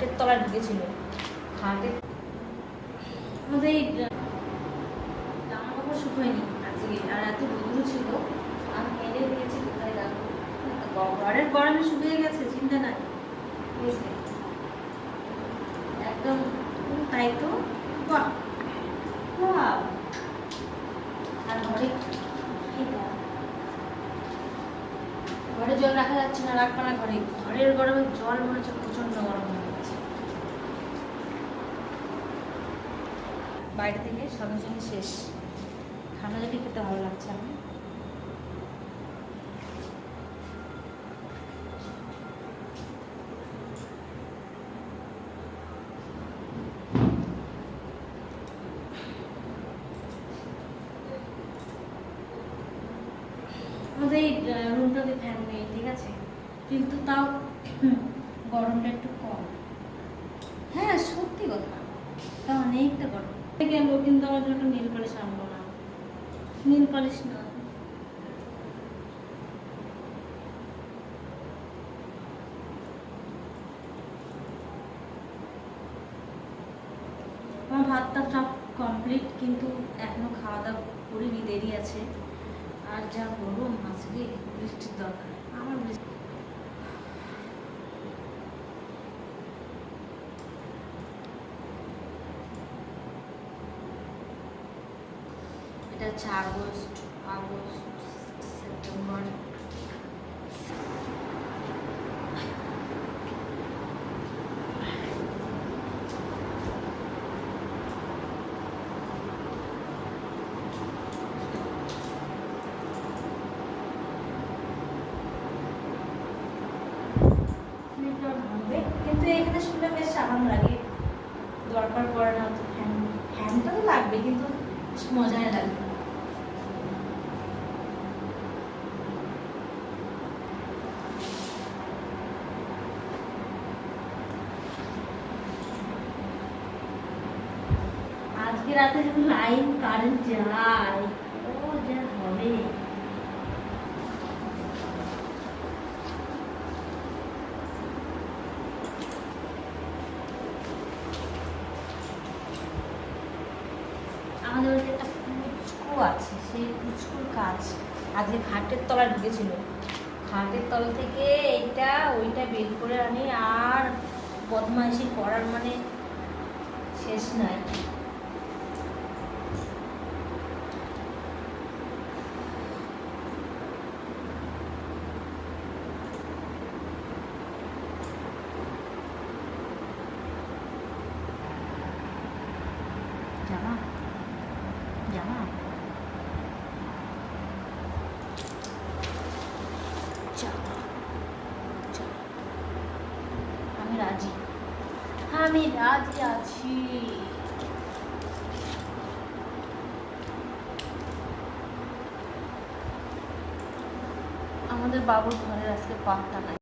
খাটের তলায় ঢুকেছিল। খাটের আমাদের জামা কাপড় শুকোয়নি আজকে, আর এত রোদ্রু ছিল। আমি মেলে দিয়েছি কোথায় রাখব ঘরের গরমে শুকিয়ে গেছে, চিন্তা নাই। একদম তাই তো? বাহ আর ঘরে। ঘরে জল রাখা যাচ্ছে না, রাখব না ঘরে। ঘরের গরমে জল মনে হচ্ছে প্রচণ্ড গরম হয়ে যাচ্ছে বাইরে থেকে সঙ্গে সঙ্গে শেষ। ঠান্ডা জলই খেতে ভালো লাগছে আমার। আমাদের এই রুমটাতে ফ্যান নেই, ঠিক আছে? কিন্তু তাও গরমটা একটু কম। হ্যাঁ সত্যি কথা। তাও অনেকটা গরম। আমার ভাতটা সব কমপ্লিট কিন্তু এখনও খাওয়া দাওয়া করিনি, দেরি আছে। আর যা গরম আজকে বৃষ্টির দরকার। আমার বৃষ্টি এটা হচ্ছে আগস্ট আগস্ট, সেপ্টেম্বর। কিন্তু এখানে শুলে বেশ আরাম লাগে। দরকার পড়ে না তো ফ্যান ফ্যানটা তো লাগবে, কিন্তু মজাই লাগবে। আজকে রাতে যখন লাইন কারেন্ট যায়, ও যা হবে। আমাদের বাড়িতে একটা পুচকু আছে, সেই পুচকুর কাজ। আজকে খাটের তলায় ঢুকেছিল। খাটের তল থেকে এইটা, ওইটা বের করে আনি, আর বদমাইশি করার মানে শেষ নাই। জামা জামা। আমি রাজি আমি রাজি আছি আমাদের বাবুর ঘরের আজকে পাত্তা নাই।